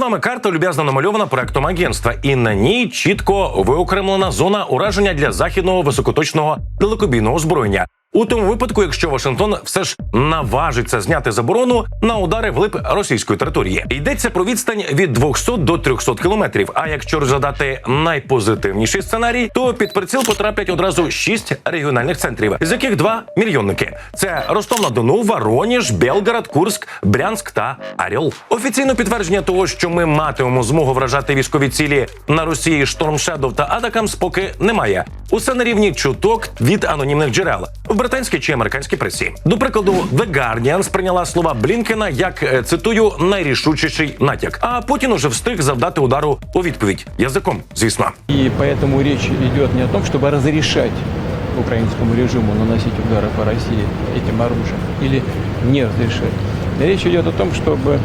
вами карта люб'язно намальована проектом агентства, і на ній чітко виокремлена зона ураження для західного високоточного далекобійного озброєння. У тому випадку, якщо Вашингтон все ж наважиться зняти заборону на удари вглиб російської території, йдеться про відстань від 200 до 300 кілометрів. А якщо розглядати найпозитивніший сценарій, то під приціл потраплять одразу шість регіональних центрів, з яких два мільйонники: це Ростов на Дону, Вороніж, Белгород, Курск, Брянськ та Аріол. Офіційно підтвердження того, що ми матимемо змогу вражати військові цілі на Росії Шторм Shadow та Атакамс, поки немає. Усе на рівні чуток від анонімних джерел в британській чи американській пресі. До прикладу, The Guardian сприйняла слова Блінкена як е, цитую найрішучіший натяк. А Путін уже встиг завдати удару у відповідь язиком, звісно. И поэтому речь идет не о том, чтобы разрешать украинскому режиму наносить удары по России этим оружием или не разрешать. Речь идет о том, чтобы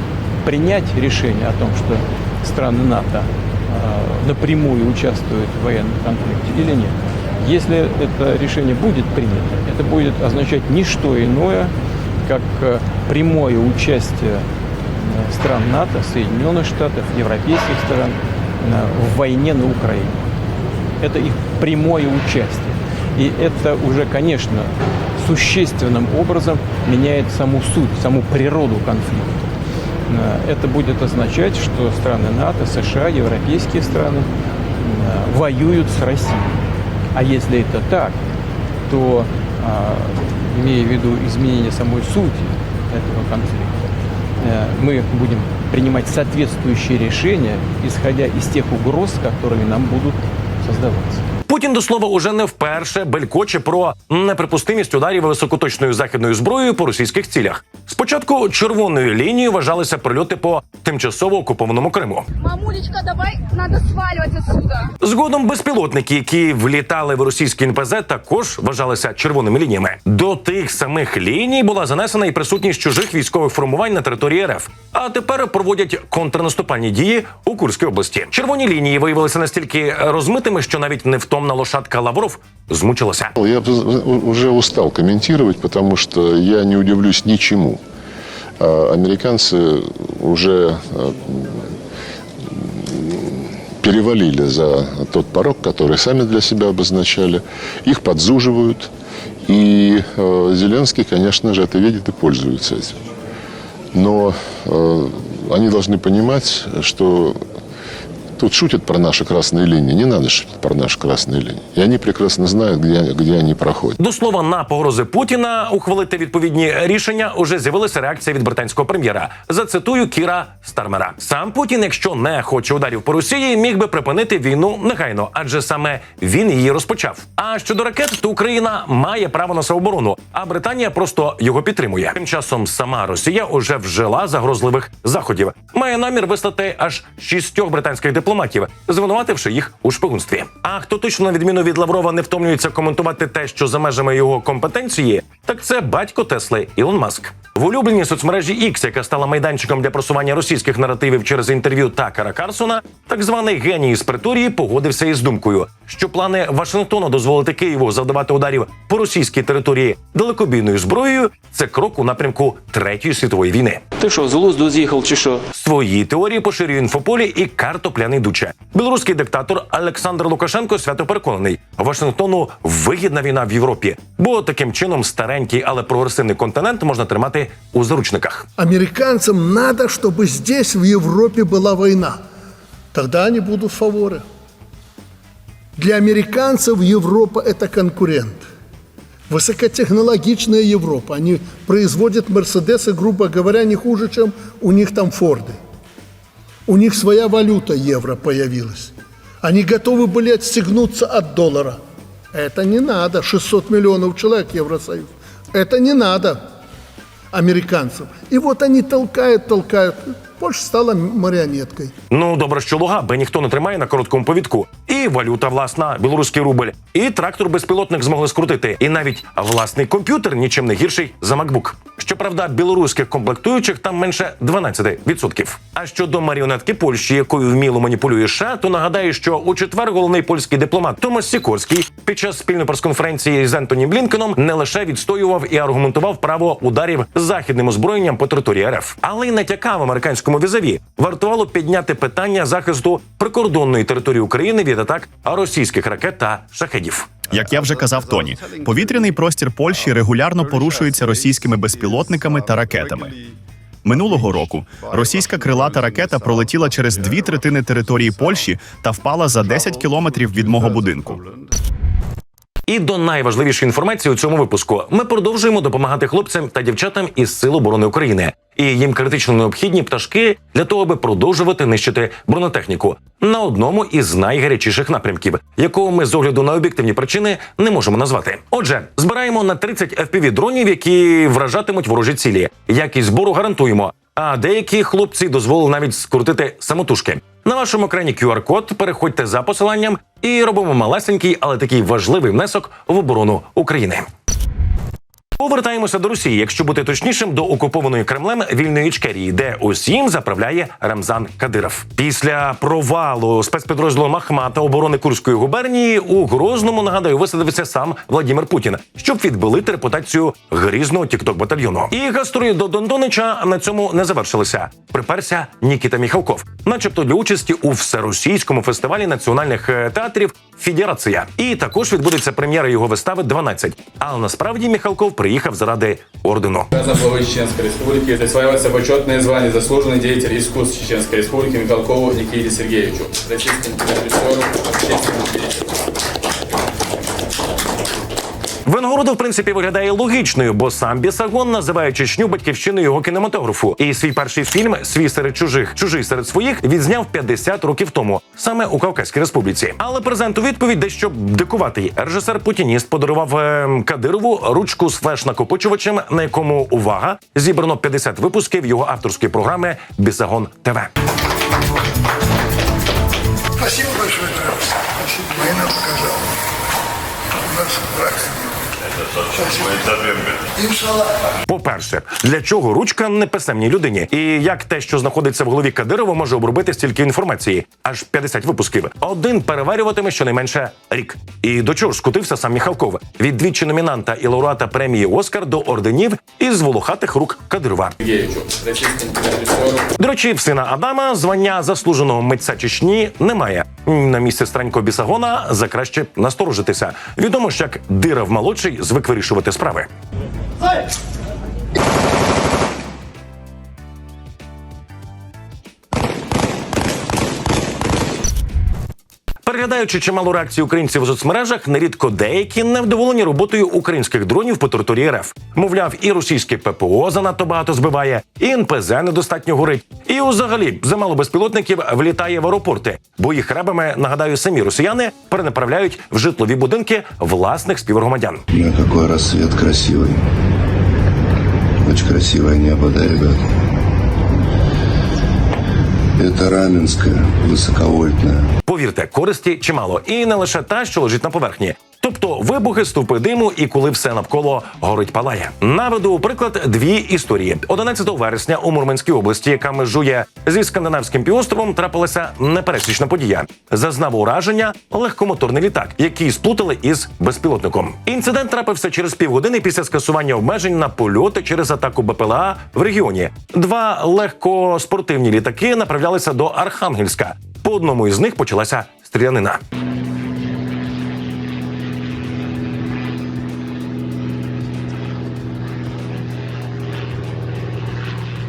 принять решение о том, что страны НАТО э, напрямую участвуют в военном конфликте или нет. Если это решение будет принято, это будет означать не что иное, как э, прямое участие э, стран НАТО, Соединенных Штатов, европейских стран э, в войне на Украине. Это их прямое участие. И это уже, конечно, существенным образом меняет саму суть, саму природу конфликта. Это будет означать, что страны НАТО, США, европейские страны воюют с Россией. А если это так, то, а, имея в виду изменение самой сути этого конфликта, э, мы будем принимать соответствующие решения, исходя из тех угроз, которые нам будут создаваться. Путін до слова уже не вперше белькоче про неприпустимість ударів високоточною західною зброєю по російських цілях. Спочатку червоною лінією вважалися прильоти по тимчасово окупованому Криму. Мамулечка, давай, надо сваливать отсюда. Згодом безпілотники, які влітали в російський НПЗ, також вважалися червоними лініями. До тих самих ліній була занесена і присутність чужих військових формувань на території РФ. А тепер проводять контрнаступальні дії у Курській області. Червоні лінії виявилися настільки розмитими, що навіть невтомна лошадка Лавров змучилася. Я б- уже устал комментировать, потому что я не удивлюсь ничему. А Американцы уже а, перевалили за тот порог, который сами для себя обозначали. Их подзуживают. И э, Зеленский, конечно же, это видит и пользуется этим. Но э, они должны понимать, что тут шутят про наши красные линии. Не надо шутить про наши красные линии. И они прекрасно знают, где, где они проходят. До слова, на погрози Путіна ухвалити відповідні рішення уже з'явилася реакція від британського прем'єра. Зацитую Кіра Стармера. Сам Путін, якщо не хоче ударів по Росії, міг би припинити війну негайно, адже саме він її розпочав. А щодо ракет, то Україна має право на самооборону, а Британія просто його підтримує. Тим часом сама Росія уже вжила загрозливих заходів. Має намір вислати аж шістьох британських дипломатів, звинувативши їх у шпигунстві. А хто точно на відміну від Лаврова не втомлюється коментувати те, що за межами його компетенції, так це батько Тесли Ілон Маск. В улюбленій соцмережі X, яка стала майданчиком для просування російських наративів через інтерв'ю Такера Карсона, так званий геній з приторії погодився із думкою, що плани Вашингтону дозволити Києву завдавати ударів по російській території далекобійною зброєю це крок у напрямку третьої світової війни. Ти що, з глузду з'їхав чи що? Свої теорії поширює інфополі і картопляний дуче. Білоруський диктатор Олександр Лукашенко свято переконаний, Вашингтону вигідна війна в Європі, бо таким чином старенький, але прогресивний континент можна тримати у заручниках. Американцам надо, чтобы здесь, в Европе, была война. Тогда они будут в фаворе. Для американцев Европа – это конкурент. Высокотехнологичная Европа. Они производят Мерседесы, грубо говоря, не хуже, чем у них там Форды. У них своя валюта евро появилась. Они готовы были отстегнуться от доллара. Это не надо. 600 миллионов человек Евросоюз. Это не надо американцев. И вот они толкают, толкают. Польша стала марионеткой. Ну добре, що луга, бо ніхто не тримає на короткому повідку. І валюта власна, білоруський рубль, і трактор безпілотник змогли скрутити. І навіть власний комп'ютер нічим не гірший за MacBook. Щоправда, білоруських комплектуючих там менше 12%. А щодо маріонетки Польщі, якою вміло маніпулює США, то нагадаю, що у четвер головний польський дипломат Томас Сікорський під час спільної прес-конференції з Ентоні Блінкеном не лише відстоював і аргументував право ударів західним озброєнням по території РФ, але й натякав американському візаві. Вартувало підняти питання захисту прикордонної території України від атак російських ракет та шахедів. Як я вже казав Тоні, повітряний простір Польщі регулярно порушується російськими безпілотниками та ракетами. Минулого року російська крилата ракета пролетіла через дві третини території Польщі та впала за 10 кілометрів від мого будинку. І до найважливішої інформації у цьому випуску ми продовжуємо допомагати хлопцям та дівчатам із Сил оборони України. І їм критично необхідні пташки для того, аби продовжувати нищити бронетехніку на одному із найгарячіших напрямків, якого ми з огляду на об'єктивні причини не можемо назвати. Отже, збираємо на 30 fpv дронів, які вражатимуть ворожі цілі. Якість збору гарантуємо. А деякі хлопці дозволили навіть скрутити самотужки. На вашому екрані QR-код переходьте за посиланням і робимо малесенький, але такий важливий внесок в оборону України. Повертаємося до Росії, якщо бути точнішим, до окупованої Кремлем вільної Ічкерії, де усім заправляє Рамзан Кадиров. Після провалу спецпідрозділу Махмата оборони Курської губернії у Грозному нагадаю висадився сам Владимир Путін, щоб відбилити репутацію грізного тікток батальйону. І гастролі до Дондонича на цьому не завершилися. Приперся Нікіта Міхалков, начебто для участі у всеросійському фестивалі національних е, театрів Федерація. І також відбудеться прем'єра його вистави 12. Але насправді Міхалков приїхав заради ордену. Главы Чеченской Республики присваивается почетное звание заслуженный деятель искусств Чеченской Республики Михалкову Никите Сергеевичу, российскому кинорежиссеру, общественному деятелю. Винагорода, в принципі, виглядає логічною, бо сам Бісагон називає Чечню батьківщиною його кінематографу. І свій перший фільм Свій серед чужих, чужий серед своїх відзняв 50 років тому, саме у Кавказькій республіці. Але презент у відповідь дещо дикуватий. Режисер Путініст подарував е, Кадирову ручку з флеш-накопичувачем, на якому увага зібрано 50 випусків його авторської програми Бісагон ТВ. Спасибо большое. Спасибо. Война показала. У нас враг. По-перше, для чого ручка неписемній людині? І як те, що знаходиться в голові Кадирова, може обробити стільки інформації? Аж 50 випусків. Один переварюватиме щонайменше рік. І до чого ж скутився сам Міхалков? Від двічі номінанта і лауреата премії Оскар до орденів із волохатих рук Кадирова. До речі, в сина Адама звання заслуженого митця Чечні немає. На місце Странько бісагона за краще насторожитися. Відомо ж, як Дирав молодший звик вирішувати справи. Переглядаючи чимало реакцій українців у соцмережах, нерідко деякі невдоволені роботою українських дронів по території РФ. Мовляв, і російське ППО занадто багато збиває, і НПЗ недостатньо горить. І взагалі замало безпілотників влітає в аеропорти, бо їх ребами, нагадаю, самі росіяни перенаправляють в житлові будинки власних співгромадян. Бля, какой рассвет красивый. Очень красивое небо, да, ребят? Это Раменское, высоковольтное. Повірте, користі чимало, і не лише та, що лежить на поверхні. Тобто вибухи, стовпи диму, і коли все навколо горить палає. Наведу приклад дві історії. 11 вересня у Мурманській області, яка межує зі скандинавським півостровом, трапилася непересічна подія. Зазнав ураження легкомоторний літак, який сплутали із безпілотником. Інцидент трапився через півгодини після скасування обмежень на польоти через атаку БПЛА в регіоні. Два легкоспортивні літаки направлялися до Архангельська. По одному із них почалася стрілянина.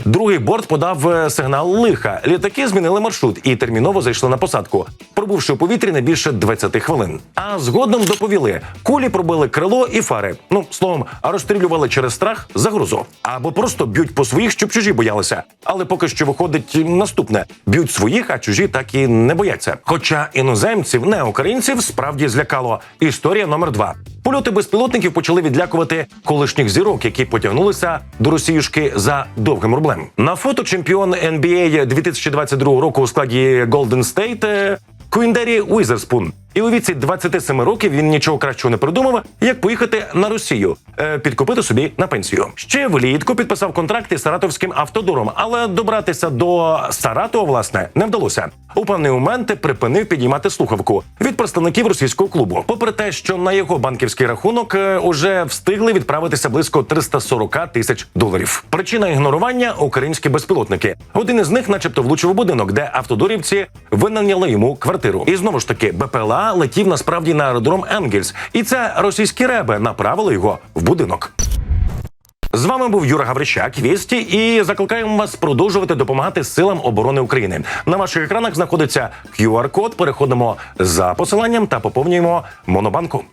Другий борт подав е, сигнал лиха. Літаки змінили маршрут і терміново зайшли на посадку, пробувши у повітрі не більше 20 хвилин. А згодом доповіли, кулі пробили крило і фари. Ну словом, розстрілювали через страх загрозу або просто б'ють по своїх, щоб чужі боялися. Але поки що виходить наступне: б'ють своїх, а чужі так і не бояться. Хоча іноземців, не українців, справді злякало. Історія номер два. Польоти безпілотників почали відлякувати колишніх зірок, які потягнулися до Росіюшки за довгим рублем. На фото чемпіон NBA 2022 року у складі Golden State е, Куіндері Уізерспун І у віці 27 років він нічого кращого не придумав, як поїхати на Росію, е, підкупити собі на пенсію. Ще влітку підписав контракт із саратовським автодором, але добратися до Саратова, власне, не вдалося. У певний момент припинив підіймати слухавку від представників російського клубу. Попри те, що на його банківський рахунок е, уже встигли відправитися близько 340 тисяч доларів. Причина ігнорування українські безпілотники. Один із них, начебто, влучив у будинок, де автодорівці винайняли йому квартиру. І знову ж таки, БПЛА летів насправді на аеродром Енгельс, і це російські реби направили його в будинок. З вами був Юра Гаврищак, Вісті, і закликаємо вас продовжувати допомагати силам оборони України. На ваших екранах знаходиться QR-код. Переходимо за посиланням та поповнюємо монобанку.